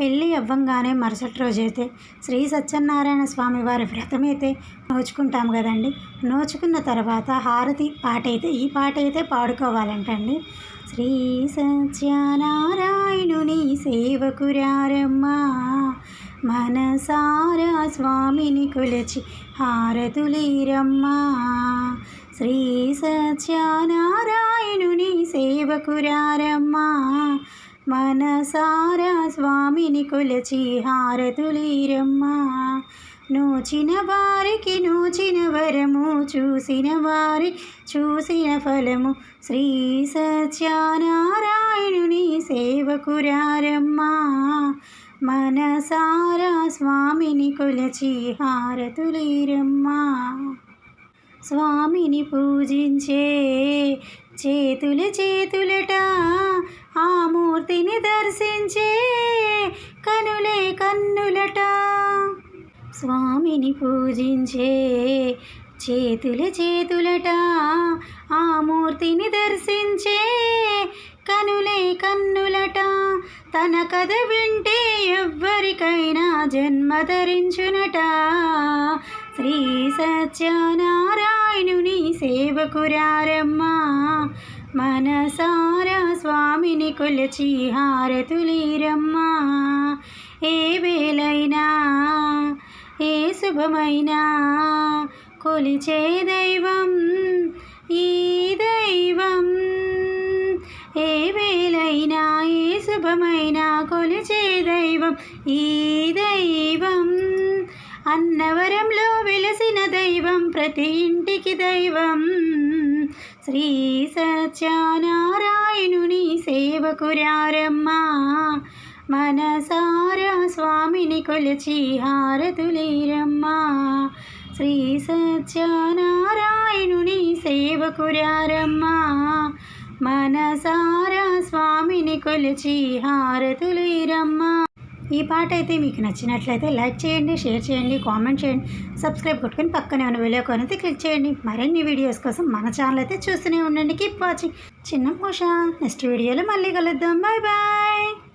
పెళ్ళి అవ్వంగానే మరుసటి రోజైతే శ్రీ సత్యనారాయణ స్వామి వారి వ్రతమైతే నోచుకుంటాం కదండి. నోచుకున్న తర్వాత హారతి పాట అయితే ఈ పాట అయితే పాడుకోవాలంటండి. శ్రీ సత్యనారాయణుని సేవకురారమ్మా మనసారా స్వామిని కొలిచి హారతులీరమ్మా. శ్రీ సత్యనారాయణుని సేవకురారమ్మా మనసారా స్వామిని కొలచి హారతులీరమ్మా. నోచిన వారికి నోచిన వరము చూసిన వారి చూసిన ఫలము. శ్రీ సత్యనారాయణుని సేవకురారమ్మా. మనసారా స్వామిని కొలచి హారతులీరమ్మా. స్వామిని పూజించే చేతుల చేతులట ఆ మూర్తిని దర్శించే కనులే కన్నులట. స్వామిని పూజించే చేతుల చేతులట ఆ మూర్తిని దర్శించే కనులే కన్నులట. తన కథ వింటే ఎవ్వరికైనా జన్మ ధరించునట. శ్రీ సత్యనారాయణుని సేవకురారమ్మా. మనసారా స్వామిని కొలచి హారతులీరమ్మా. ఏ వేలైనా ఏ శుభమైనా కొలిచే దైవం ఈ దైవం. ఏ వేలైనా ఏ శుభమైనా కొలిచే దైవం ఈ దైవం. అన్నవరంలో వెలసి దైవం ప్రతి ఇంటికి దైవం. శ్రీ సత్యనారాయణుని సేవకురారమ్మా మనసారా స్వామిని కొలిచి హారతులేరమ్మా. శ్రీ సత్యనారాయణుని సేవకురారమ్మా మనసారా స్వామిని కొలిచి హారతులేరమ్మా. ఈ పాట అయితే మీకు నచ్చినట్లయితే లైక్ చేయండి షేర్ చేయండి కామెంట్ చేయండి సబ్స్క్రైబ్ కొట్టుకొని పక్కనే ఉన్న వీడియో అయితే క్లిక్ చేయండి. మరిన్ని వీడియోస్ కోసం మన ఛానల్ అయితే చూస్తూనే ఉండండి. కీప్ వాచింగ్ చిన్న మోషా నెక్స్ట్ వీడియోలో మళ్ళీ కలుద్దాం. Bye bye